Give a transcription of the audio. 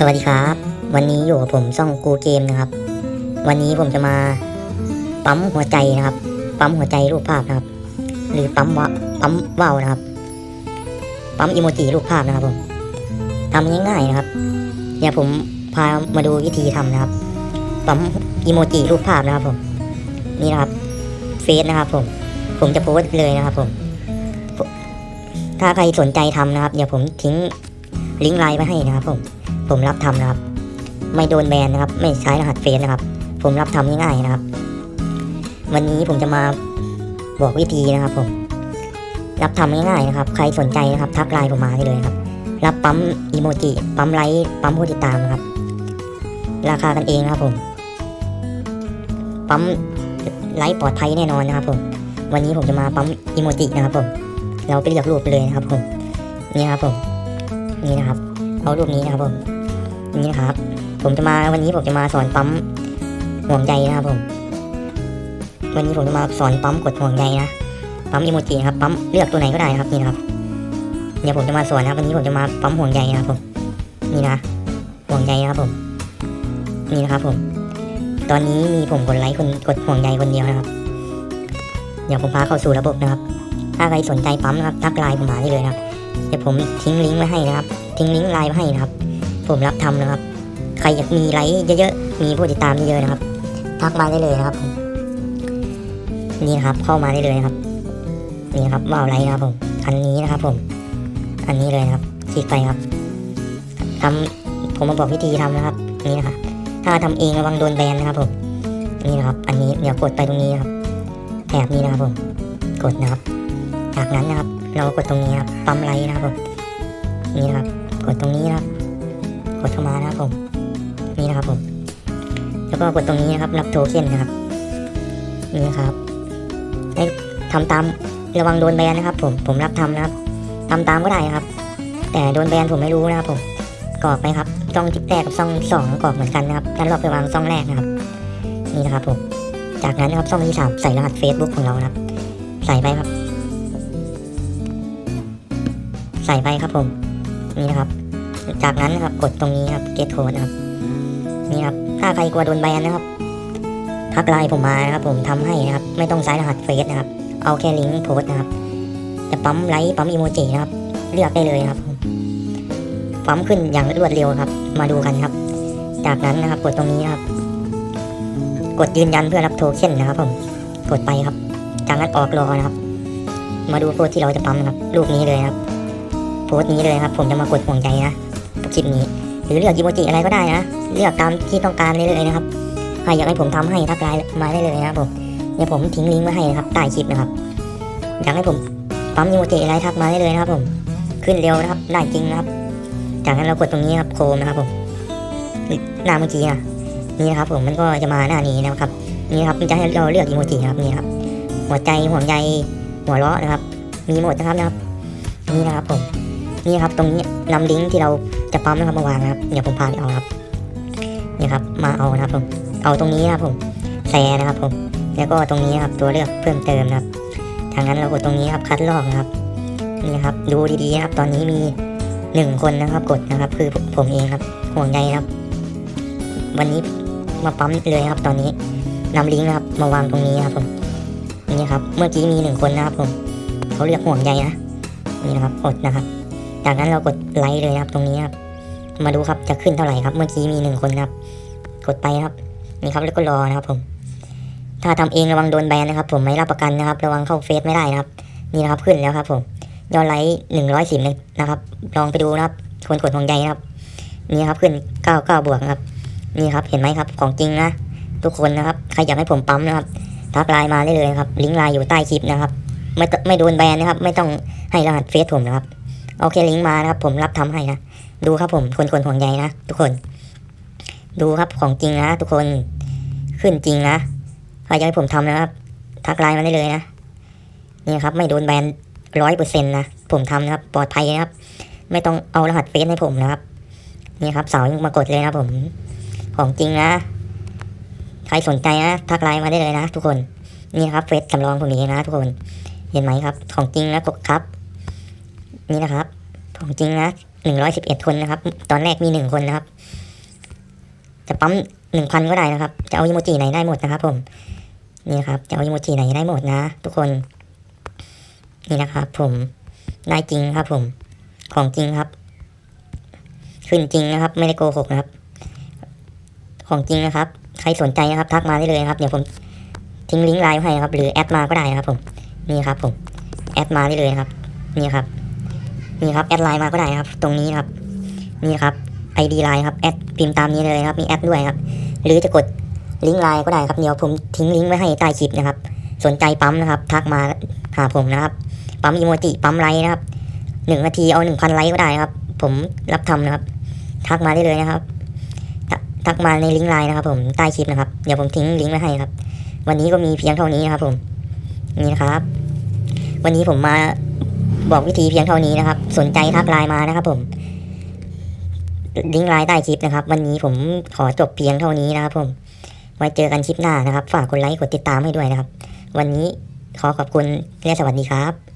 สวัสดีครับ วันนี้อยู่กับผมซ่องกูเกมนะครับ วันนี้ผมจะมาปั๊มหัวใจนะครับ ปั๊มหัวใจรูปภาพนะครับ หรือปั๊มวะปั๊มว่าวนะครับ ปั๊มอีโมจิรูปภาพนะครับผมทำง่ายๆนะครับเดี๋ยวผมพามาดูวิธีทำนะครับ ปั๊มอีโมจิรูปภาพนะครับผมนี่นะครับเฟซนะครับผม ผมจะโพสต์เลยนะครับผม ถ้าใครสนใจทำนะครับ เดี๋ยวผมทิ้งลิงก์ไลน์ไว้ให้นะครับผม ผมรับทำนะครับ ไม่โดนแบนนะครับ ไม่ใช้รหัสเฟซนะครับ ผมรับทำง่ายๆนะครับ วันนี้ผมจะมาบอกวิธีนะครับ ผม รับทำง่ายๆนะครับ ใครสนใจนะครับ ทักไลน์ผมมาได้เลยครับ รับปั๊มอีโมจิปั๊มไลค์ปั๊มผู้ติดตามนะครับ ราคากันเองนะครับผม ปั๊มไลค์ปลอดภัยแน่นอนนะครับ ผม วันนี้ผมจะมาปั๊มอีโมจินะครับ ผม เราไปเลือกรูปเลยนะครับ ผม นี่ครับผม นี่นะครับเอารูปนี้นะครับผม นี่นะครับ ผมจะมาวันนี้ผมจะมาสอนปั๊มห่วงใยนะครับผม วันนี้ผมจะมาสอนปั๊มกดห่วงใยนะปั๊มอีโมจินะครับปั๊มเลือกตัวไหนก็ได้นะครับนี่นะครับเดี๋ยวผมจะมาสอนนะครับวันนี้ผมจะมาปั๊มห่วงใยนะครับผมนี่นะห่วงใยนะครับผมนี่นะครับผม ตอนนี้มีผมกดไลค์คนกดห่วงใยคนเดียวนะครับ เดี๋ยวผมพาเข้าสู่ระบบนะครับ ถ้าใครสนใจปั๊มนะครับทักไลน์ผมมาได้เลยนะครับเดี๋ยวผมทิ้งลิงก์ไว้ให้นะครับ ทิ้งลิงก์ไลน์ไว้ให้นะครับ ผมรับทำนะครับ ใครอยากมีไลค์เยอะๆ มีผู้ติดตามเยอะๆนะครับ ทักมาได้เลยนะครับผมนี่นะครับเข้ามาได้เลยนะครับ นี่นครับว่าวไลค์นะครับผม อันนี้นะครับผม อันนี้เลยนะครับ คลิกไปครับทำผมมาบอกวิธีทำนะครับ นี่นะครับ ถ้าทำเองระวังโดนแบนนะครับผม นี่นะครับ อันนี้เดี๋ยวกดไปตรงนี้นะครับแถบนี้นะครับผม กดนะครับ จากนั้นนะครับ เรากดตรงนี้ครับ ปั๊มไลค์นะครับผม นี่นะครับ กดตรงนี้นะครับ กดเข้ามานะครับผมนี่นะครับผม แล้วก็กดตรงนี้นะครับ รับโทเค็นนะครับนี่นะครับให้ทำตามระวังโดนแบนนะครับ ผมผมรับทำนะครับทำตามก็ได้นะครับ แต่โดนแบนผมไม่รู้นะครับผมกรอกไปครับช่องทิปแรกกับช่องสองกรอกเหมือนกันนะครับแล้วเราไปวางช่องแรกนะครับ นี่นะครับผมจากนั้นนะครับช่องที่สามใส่รหัส Facebook ของเรานะครับ ใส่ไปครับ ใส่ไปครับผม นี่นะครับ จากนั้นนะครับกดตรงนี้ครับ get code นะครับนี่ครับถ้าใครกลัวโดนแบนนะครับทักไลน์ผมมานะครับ ผมทำให้นะครับ ไม่ต้องใช้รหัสเฟซนะครับ เอาแค่ลิงก์โพสนะครับจะปั๊มไลค์ปั๊มอีโมจินะครับ เลือกได้เลยครับผมปั๊มขึ้นอย่างรวดเร็วครับ มาดูกันครับ จากนั้นนะครับ กดตรงนี้ครับ กดยืนยันเพื่อรับโทเค็นนะครับ ผม กดไปครับ จากนั้นออกรอนะครับ มาดูโพสที่เราจะปั๊มนะครับรูปนี้เลยครับ โพสนี้เลยครับ ผมจะมากดห่วงใจนะ คลิปนี้ หรือเลือกอีโมจิอะไรก็ได้นะ เลือกตามที่ต้องการเลยเลยนะครับ ใครอยากให้ผมทำให้ทักไลน์มาได้เลยนะครับผม เดี๋ยวผมทิ้งลิงก์ไว้ให้นะครับใต้คลิปนะครับ อยากให้ผมปั๊มอีโมจิอะไรทักมาได้เลยนะครับผม ขึ้นเร็วนะครับได้จริงนะครับ จากนั้นเรากดตรงนี้ครับโคมนะครับผม หน้าเมื่อกี้นะนี่นะครับผมมันก็จะมาหน้านี้นะครับ นี่ครับมันจะให้เราเลือกอีโมจินะครับนี่ครับ หัวใจห่วงใยหัวเราะนะครับ มีหมดนะครับนะครับ นี่นะครับผม นี่ครับตรงนี้นำลิงก์ที่เราจะปั๊มนะครับมาวางนะครับเดี๋ยวผมพาไปเอาครับนี่ครับมาเอานะครับผมเอาตรงนี้นะครับผมแชร์นะครับผมแล้วก็ตรงนี้ครับตัวเลือกเพิ่มเติมนะครับทางนั้นเรากดตรงนี้ครับคัดลอกนะครับนี่ครับดูดีๆนะครับตอนนี้มีหนึ่งคนนะครับกดนะครับ คือผมเองครับห่วงใยครับ วันนี้มาปั๊มเลยครับ ตอนนี้นำลิงก์นะครับ มาวางตรงนี้ครับผมนี่ครับ เมื่อกี้มีหนึ่งคนนะครับผมเขาเรียกห่วงใยนะนี่นะครับกดนะครับ จากนั้นเรากดไลค์เลยนะครับตรงนี้ครับ มาดูครับจะขึ้นเท่าไหร่ครับ เมื่อกี้มีหนึ่งคนครับ กดไปครับ นี่ครับแล้วก็รอนะครับผม ถ้าทำเองระวังโดนแบนนะครับ ผมไม่รับประกันนะครับ ระวังเข้าเฟซไม่ได้นะครับ นี่นะครับขึ้นแล้วครับ ผมยอดไลค์หนึ่งร้อยสิบนะครับ ลองไปดูนะครับคนกดห่วงใยนะครับ นี่ครับขึ้นเก้าเก้าบวกครับ นี่ครับเห็นไหมครับของจริงนะทุกคนนะครับใครอยากให้ผมปั๊มนะครับทักไลน์มาได้เลยครับ ลิงก์ไลน์อยู่ใต้คลิปนะครับ ไม่ไม่โดนแบนนะครับ ไม่ต้องให้รหัสเฟซผมนะครับ เอาแค่ลิงก์มานะครับ ผมรับทำให้นะดูครับผมคนคนห่วงใยนะทุกคน ดูครับของจริงนะทุกคนขึ้นจริงนะใครอยากให้ผมทำนะครับ ทักไลน์มาได้เลยนะนี่ครับ ไม่โดนแบนร้อยเปอร์เซ็นต์นะผมทำนะครับ ปลอดภัยนะครับ ไม่ต้องเอารหัสเฟซให้ผมนะครับ นี่ครับ เสายังมากดเลยนะผม ของจริงนะ ใครสนใจนะ ทักไลน์มาได้เลยนะ ทุกคน นี่ครับเฟซสำรองผมนี้นะ ทุกคน เห็นไหมครับ ของจริงนะกดครับ นี่นะครับของจริงนะหนึ่งร้อยสิบเอ็ดคนนะครับ ตอนแรกมีหนึ่งคนนะครับ จะปั๊มหนึ่งพันก็ได้นะครับ จะเอาอีโมจิไหนได้หมดนะครับ ผม นี่นครับ จะเอาอีโมจิไหนได้หมดนะ ทุกคน นี่นะครับ ผมได้จริงครับ ผม ของจริงครับ ขึ้นจริงนะครับ ไม่ได้โกหกนะครับ ของจริงนะครับ ใครสนใจนะครับ ทักมาได้เลยนะครับ เดี๋ยวผมทิ้งลิงก์ไลน์ให้นะครับ หรือแอดมาก็ได้นะครับ ผม นี่ครับ ผม แอดมาได้เลยนะครับ นี่ครับ นี่ครับแอดไลน์มาก็ได้นะครับ ตรงนี้ครับนี่ครับ ID ไลน์ครับแอดพิมพ์ตามนี้เลยครับมีแอดด้วยครับ หรือจะกดลิงก์ไลน์ก็ได้ครับเดี๋ยวผมทิ้งลิงก์ไว้ให้ใต้คลิปนะครับ สนใจปั๊มนะครับ ทักมาหาผมนะครับ ปั๊มอีโมจิปั๊มไลค์นะครับหนึ่งนาทีเอาหนึ่งพันไลค์ก็ได้ครับ ผมรับทำนะครับ ทักมาได้เลยนะครับททักมาในลิงก์ไลน์นะครับ ผมใต้คลิปนะครับ เดี๋ยวผมทิ้งลิงก์ไว้ให้ครับ วันนี้ก็มีเพียงเท่านี้นะครับ ผมนี่นะครับ วันนี้ผมมา บอกวิธีเพียงเท่านี้นะครับ สนใจทักไลน์มานะครับผมลิงก์ไลน์ใต้คลิปนะครับ วันนี้ผมขอจบเพียงเท่านี้นะครับ ผมไว้เจอกันคลิปหน้านะครับ ฝากกดไลค์กดติดตามให้ด้วยนะครับ วันนี้ขอขอบคุณและสวัสดีครับ